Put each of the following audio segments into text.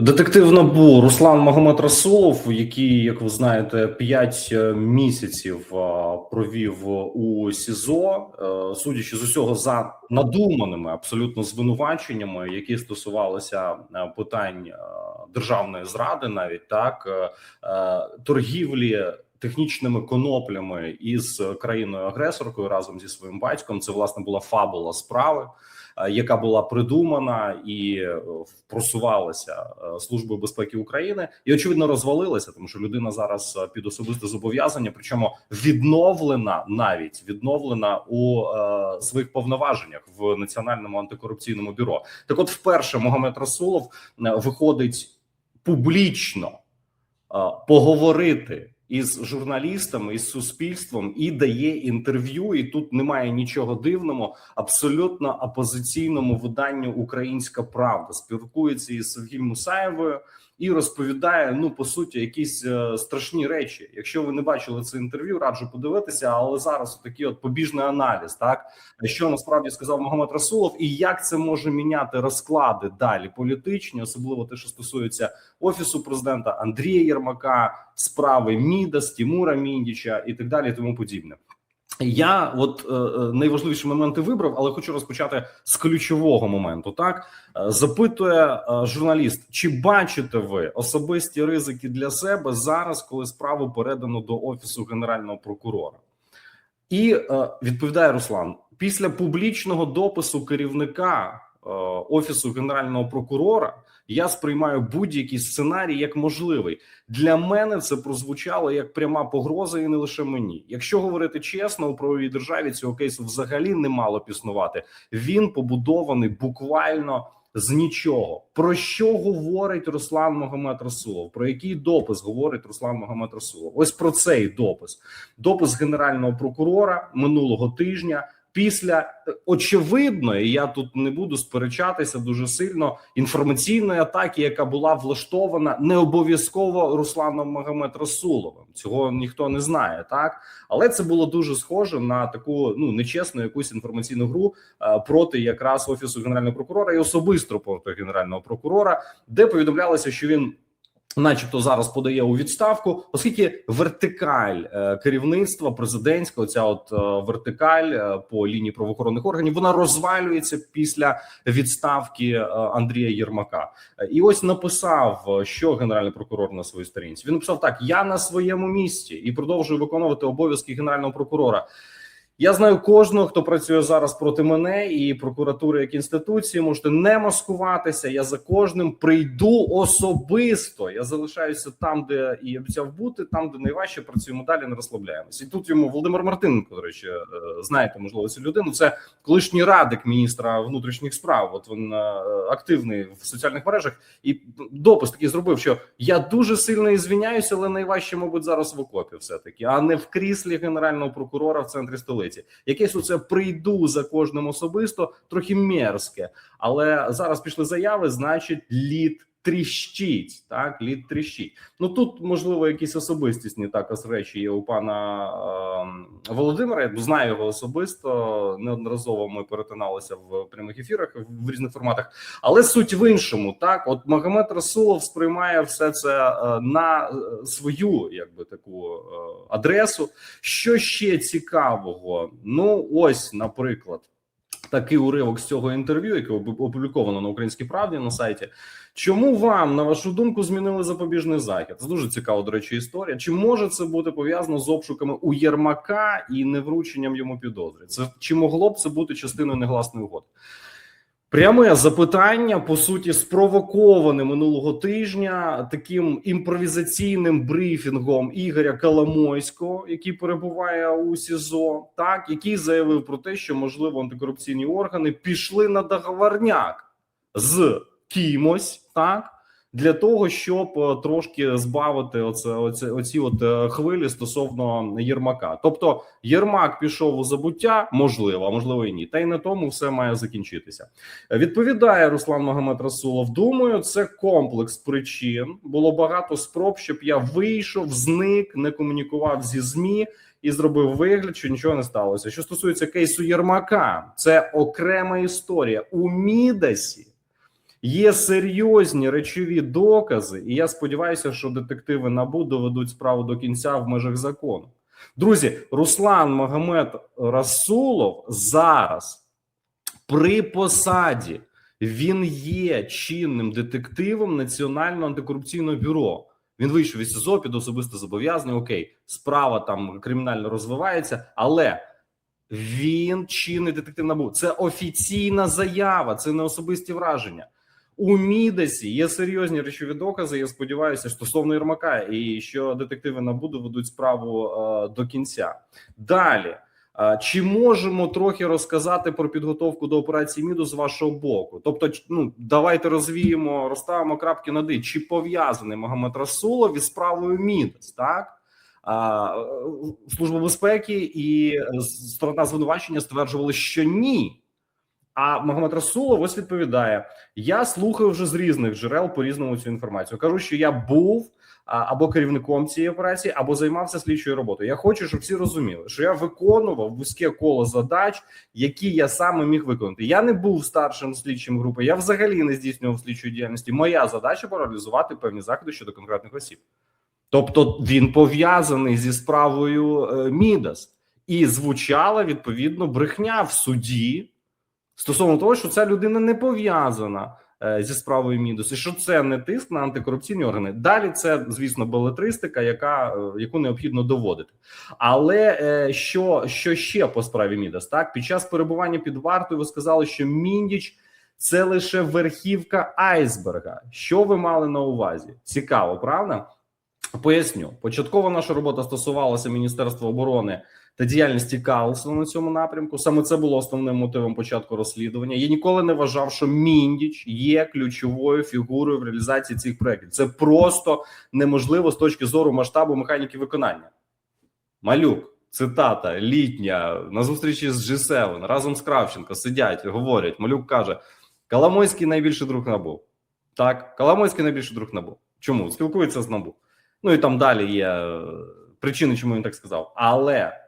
Детектив НАБУ Руслан Магомед Расулов, який, як ви знаєте, 5 місяців провів у СІЗО, е, судячи з усього за надуманими абсолютно звинуваченнями, які стосувалися е, питань е, державної зради, навіть так е, е, торгівлі. Технічними коноплями із країною агресоркою разом зі своїм батьком це власне була фабула справи, е, яка була придумана і е, просувалася е, службою безпеки України, і очевидно розвалилася, тому що людина зараз е, під особисте зобов'язання, причому відновлена навіть відновлена у е, своїх повноваженнях в національному антикорупційному бюро. Так, от, вперше Могомед Расулов е, виходить публічно е, поговорити із журналістами із суспільством і дає інтерв'ю. І тут немає нічого дивного, абсолютно опозиційному виданню Українська Правда спілкується із Сергієм Мусаєвою і розповідає ну по суті якісь е, страшні речі. Якщо ви не бачили це інтерв'ю, раджу подивитися. Але зараз такий от побіжний аналіз, так що насправді сказав Магомед Расулов, і як це може міняти розклади далі політичні, особливо те, що стосується офісу президента Андрія Єрмака, справи Мідас, Тімура Міндіча і так далі, і тому подібне. Я от е, е, найважливіші моменти вибрав, але хочу розпочати з ключового моменту. Так Е, запитує е, журналіст: чи бачите ви особисті ризики для себе зараз, коли справу передано до офісу генерального прокурора? І е, відповідає Руслан: після публічного допису керівника офісу генерального прокурора я сприймаю будь-який сценарій як можливий. Для мене це прозвучало як пряма погроза, і не лише мені. Якщо говорити чесно, у правовій державі цього кейсу взагалі не мало піснувати. Він побудований буквально. З нічого про що говорить Руслан Магомед Расулов? Про який допис говорить Руслан Магомед Расулов? Ось про цей допис. Допис генерального прокурора минулого тижня. Після е, очевидної, я тут не буду сперечатися дуже сильно інформаційної атаки, яка була влаштована не обов'язково Русланом Магомед Расуловим. Цього ніхто не знає, так але це було дуже схоже на таку ну нечесну якусь інформаційну гру е, проти якраз офісу генерального прокурора і особисто проти генерального прокурора, де повідомлялося, що він. Начебто зараз подає у відставку, оскільки вертикаль е, керівництва президентського, ця от е, вертикаль е, по лінії правоохоронних органів, вона розвалюється після відставки Андрія Єрмака. І ось написав, що генеральний прокурор на своїй сторінці. Він написав так: я на своєму місці і продовжую виконувати обов'язки генерального прокурора. Я знаю кожного, хто працює зараз проти мене і прокуратури як інституції. Можете не маскуватися. Я за кожним прийду особисто. Я залишаюся там, де і обіцяв бути, там де найважче працюємо далі, не розслабляємося. І тут йому Володимир Мартиненко, до речі, е, знаєте, можливо, цю людину. Це колишній радик міністра внутрішніх справ. От він е, активний в соціальних мережах, і допис такий зробив, що я дуже сильно ізвиняюся, але найважче, мабуть, зараз в окопі, все таки, а не в кріслі генерального прокурора в центрі столиці. Якесь оце прийду за кожним особисто, трохи мерзке. Але зараз пішли заяви, значить, лід тріщить. Так, лід тріщить. Ну тут можливо якісь особистісні також речі є у пана е, Володимира. Я знаю його особисто. Неодноразово ми перетиналися в прямих ефірах в різних форматах. Але суть в іншому, так от Магомед Расулов сприймає все це е, на е, свою, якби таку е, адресу. Що ще цікавого? Ну ось, наприклад, такий уривок з цього інтерв'ю, яке опубліковано на українській правді на сайті. Чому вам, на вашу думку, змінили запобіжний захід? Це дуже цікава, до речі, історія. Чи може це бути пов'язано з обшуками у Єрмака і неврученням йому підозри? Це чи могло б це бути частиною негласної угоди? Пряме запитання по суті спровоковане минулого тижня таким імпровізаційним брифінгом Ігоря Коломойського, який перебуває у СІЗО, так який заявив про те, що можливо антикорупційні органи пішли на договорняк з кимось, так для того, щоб е, трошки збавити оце, оце оці от е, хвилі стосовно Єрмака. Тобто Єрмак пішов у забуття, можливо, а можливо і ні. Та й на тому все має закінчитися. Відповідає Руслан Магомед Расулов. Думаю, це комплекс причин. Було багато спроб, щоб я вийшов, зник, не комунікував зі змі. І зробив вигляд, що нічого не сталося. Що стосується кейсу Єрмака, це окрема історія у Мідасі Є серйозні речові докази, і я сподіваюся, що детективи НАБУ доведуть справу до кінця в межах закону. Друзі, Руслан Магомед Расулов зараз при посаді він є чинним детективом Національного антикорупційного бюро. Він вийшов із СІЗО під особисте зобов'язання. Окей, справа там кримінально розвивається, але він чинний детектив НАБУ. Це офіційна заява, це не особисті враження. У Мідасі є серйозні речові докази. Я сподіваюся, стосовно Єрмака, і що детективи НАБУ доведуть справу е, до кінця. Далі. Е, Чи можемо трохи розказати про підготовку до операції МІДу з вашого боку? Тобто, ну давайте розвіємо, розставимо крапки над «і». Чи пов'язаний Магомед Расулов із справою МІДас? Так е, служба безпеки і сторона звинувачення стверджували, що ні. А Магомед Расулов ось відповідає: я слухаю вже з різних джерел по різному цю інформацію. Кажу, що я був або керівником цієї операції, або займався слідчою роботою. Я хочу, щоб всі розуміли, що я виконував вузьке коло задач, які я саме міг виконати. Я не був старшим слідчим групи. Я взагалі не здійснював слідчої діяльності. Моя задача паралізувати певні заходи щодо конкретних осіб. Тобто він пов'язаний зі справою е, Мідас, і звучала відповідно брехня в суді стосовно того, що ця людина не пов'язана е, зі справою Мідас, і що це не тиск на антикорупційні органи. Далі це, звісно, белетристика, яка е, яку необхідно доводити. Але е, що, що ще по справі Мідас? Так, під час перебування під вартою ви сказали, що Міндіч це лише верхівка айсберга. Що ви мали на увазі? Цікаво, правда? Поясню, початкова наша робота стосувалася Міністерства оборони та діяльності Карлсона на цьому напрямку. Саме це було основним мотивом початку розслідування. Я ніколи не вважав, що Міндіч є ключовою фігурою в реалізації цих проєктів. Це просто неможливо з точки зору масштабу механіки виконання. Малюк, цитата літня на зустрічі з G7 разом з Кравченко сидять, говорять. Малюк каже: Коломойський найбільший друг набув. Так, Коломойський найбільший друг набув. Чому спілкується з набу? Ну і там далі є е, причини, чому він так сказав. Але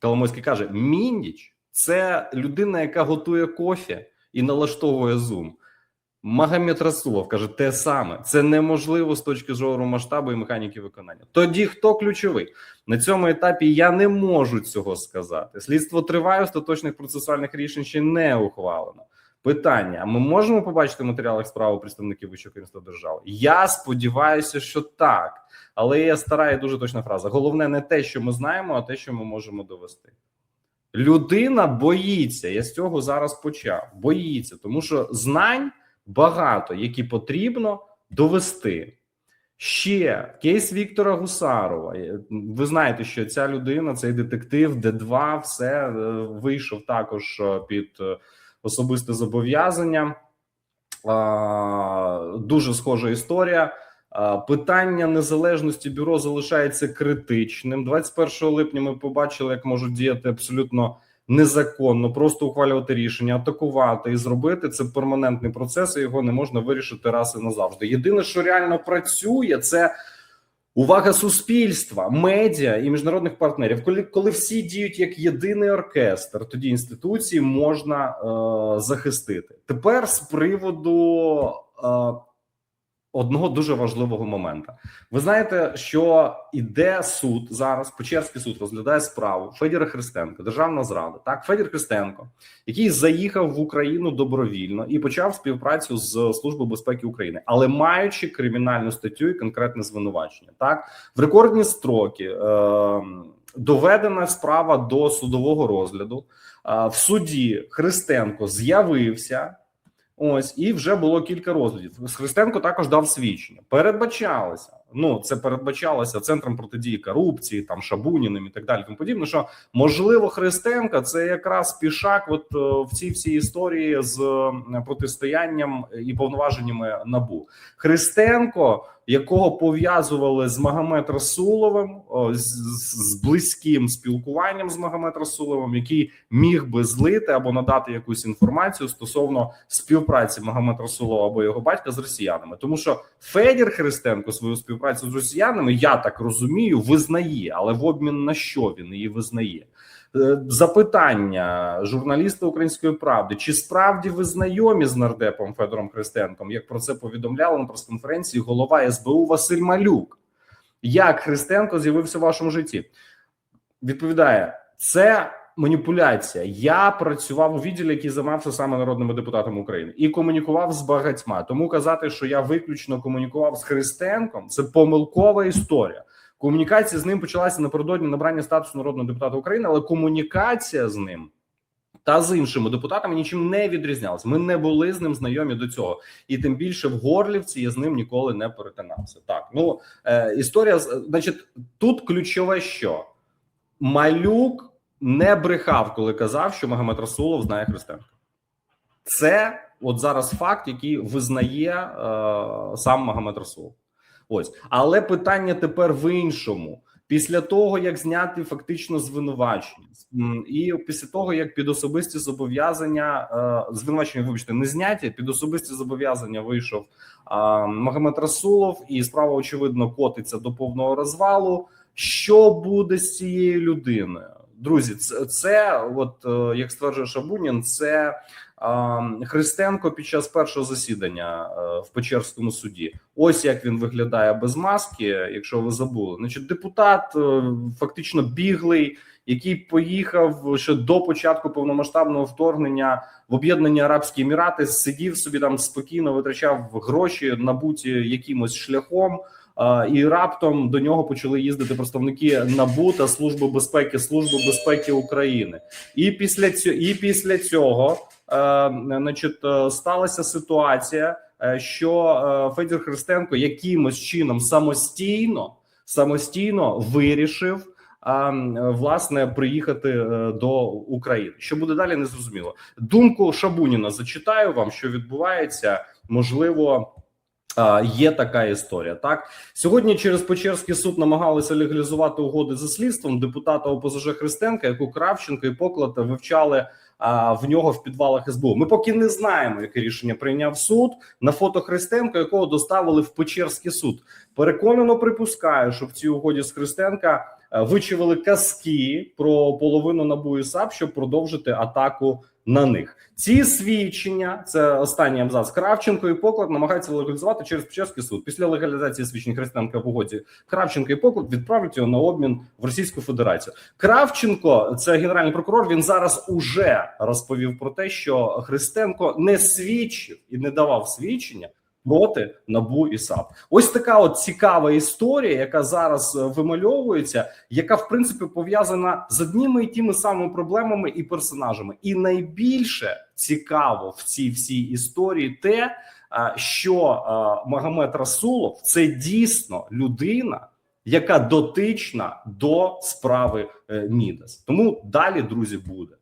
Коломойський каже: Міндіч це людина, яка готує кофі і налаштовує зум. Магомед Расулов каже те саме: це неможливо з точки зору масштабу і механіки виконання. Тоді хто ключовий на цьому етапі? Я не можу цього сказати. Слідство триває, остаточних процесуальних рішень ще не ухвалено. Питання: ми можемо побачити в матеріалах справи представників вищого керівництва держави? Я сподіваюся, що так, але є стара і дуже точна фраза. Головне не те, що ми знаємо, а те, що ми можемо довести. Людина боїться. Я з цього зараз почав. Боїться, тому що знань багато, які потрібно довести. Ще кейс Віктора Гусарова. Ви знаєте, що ця людина, цей детектив, Д2, все е, вийшов також е, під е, особисте зобов'язання. Дуже схожа історія. Питання незалежності бюро залишається критичним. 21 липня ми побачили, як можуть діяти абсолютно незаконно, просто ухвалювати рішення, атакувати і зробити це перманентний процес. і Його не можна вирішити раз і назавжди. Єдине, що реально працює, це увага суспільства, медіа і міжнародних партнерів. Коли коли всі діють як єдиний оркестр, тоді інституції можна е, захистити. Тепер з приводу. Е, Одного дуже важливого моменту. Ви знаєте, що іде суд зараз. Печерський суд розглядає справу Федіра Христенка, державна зрада. Так, Федір Христенко, який заїхав в Україну добровільно і почав співпрацю з Службою безпеки України, але маючи кримінальну статтю і конкретне звинувачення, так в рекордні строки е, доведена справа до судового розгляду. Е, в суді Христенко з'явився. Ось і вже було кілька розглядів. Христенко також дав свідчення. Передбачалося. Ну це передбачалося центром протидії корупції, там Шабуніним і так далі. Тому подібне, що можливо Христенка це якраз пішак, от е, в цій всій історії з е, протистоянням і повноваженнями набу Христенко, якого пов'язували з Магомед Расуловим, з, з близьким спілкуванням з Магомед Расуловим, який міг би злити або надати якусь інформацію стосовно співпраці Магомед Расулова або його батька з росіянами, тому що Федір Христенко свою співпрацю з росіянами, я так розумію, визнає, але в обмін на що він її визнає. Е, Запитання журналіста Української правди: чи справді ви знайомі з нардепом Федором Христенком? Як про це повідомляли на прес-конференції голова СБУ Василь Малюк? Як Христенко з'явився в вашому житті? Відповідає, це маніпуляція. Я працював у відділі, який займався саме народними депутатами України, і комунікував з багатьма. Тому казати, що я виключно комунікував з Христенком, це помилкова історія. Комунікація з ним почалася напередодні набрання статусу народного депутата України, але комунікація з ним та з іншими депутатами нічим не відрізнялася. Ми не були з ним знайомі до цього, і тим більше в Горлівці я з ним ніколи не перетинався. Так, ну е, історія значить, тут ключове, що Малюк не брехав, коли казав, що Магомед Расулов знає Христенка. Це от зараз факт, який визнає е, сам Магомед Расулов. Ось, але питання тепер в іншому. Після того, як зняти фактично звинувачення, і після того, як під особисті зобов'язання е, звинувачення, вибачте, не зняті, під особисті зобов'язання вийшов е, Магомед Расулов, і справа очевидно котиться до повного розвалу. Що буде з цією людиною? Друзі, це, це от е, як стверджує Шабунін, це а, Христенко під час першого засідання е, в Печерському суді. Ось як він виглядає без маски. Якщо ви забули, значить, депутат е, фактично біглий, який поїхав ще до початку повномасштабного вторгнення в Об'єднані Арабські Емірати, сидів собі там спокійно, витрачав гроші, набуті якимось шляхом. І раптом до нього почали їздити представники НАБУ та Служби безпеки Служби безпеки України. І після цього, і після цього, е, значить, е, сталася ситуація, е, що Федір Христенко якимось чином самостійно самостійно вирішив. А власне приїхати до України, що буде далі, не зрозуміло. Думку Шабуніна зачитаю вам, що відбувається. Можливо, є така історія. Так сьогодні через Печерський суд намагалися легалізувати угоди за слідством депутата ОПЗЖ Христенка, яку Кравченко і Поклад вивчали а, в нього в підвалах СБУ. Ми поки не знаємо, яке рішення прийняв суд на фото Христенка, якого доставили в Печерський суд. Переконано припускаю, що в цій угоді з Христенка е, вичавили казки про половину НАБУ і САП, щоб продовжити атаку на них. Ці свідчення, це останній абзац Кравченко і Поклад намагаються легалізувати через Печерський суд. Після легалізації свідчень Христенка в угоді Кравченко і Поклад відправлять його на обмін в Російську Федерацію. Кравченко, це генеральний прокурор. Він зараз уже розповів про те, що Христенко не свідчив і не давав свідчення. Проти набу і САП, ось така от цікава історія, яка зараз е, вимальовується, яка в принципі пов'язана з одніми і тими самими проблемами і персонажами. І найбільше цікаво в цій всій історії те, що а, Магомед Расулов це дійсно людина, яка дотична до справи е, Мідас. Тому далі, друзі, буде.